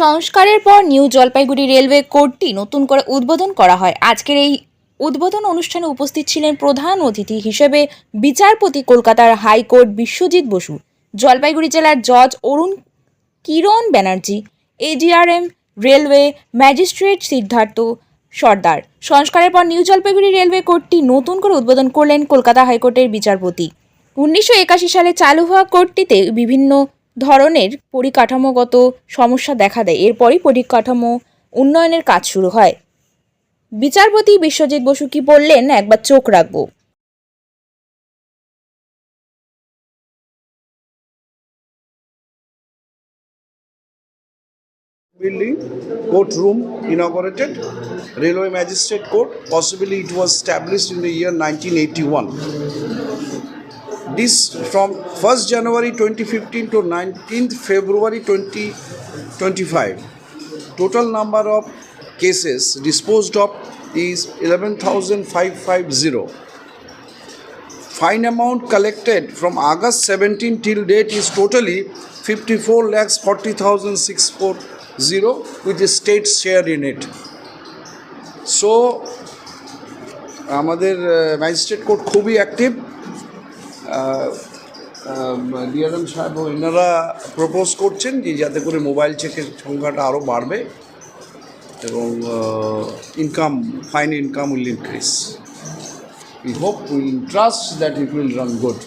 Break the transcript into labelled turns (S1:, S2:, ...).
S1: সংস্কারের পর new Jalpaiguri railway কোডটি নতুন করে উদ্বোধন করা হয়। আজকের এই উদ্বোধন অনুষ্ঠানে উপস্থিত ছিলেন প্রধান অতিথি হিসেবে বিচারপতি কলকাতার হাইকোর্ট বিশ্বজিৎ বসু, জলপাইগুড়ি জেলার জজ Arun Kiran Banerjee, ADRM railway magistrate Siddhartha Sardar. সংস্কারের পর নিউ জলপাইগুড়ি রেলওয়ে কোর্টটি নতুন করে উদ্বোধন করলেন কলকাতা হাইকোর্টের বিচারপতি। উনিশশো একাশি সালে চালু হওয়া কোর্টটিতে বিভিন্ন ধরনের পরিকাঠামোগত সমস্যা দেখা দেয় এরপরই পরিকাঠামো উন্নয়নের কাজ শুরু হয় বিচারপতি বিশ্বজিৎ বসু কি বললেন একবার চোখ রাখব
S2: building, courtroom inaugurated, railway magistrate court, possibly it was established in the year 1981. This from 1st January 2015 to 19th February 2025. Total number of cases disposed of is 11,550. Fine amount collected from August 17 till date is totally 54 lakhs 40,640 with the state share in it. So আমাদের magistrate court খুবই active DRM সাহেব এনারা propose করছেন যে যাতে করে mobile চেকের সংখ্যাটা আরও বাড়বে এবং income fine income will increase you hope will trust that it will run good.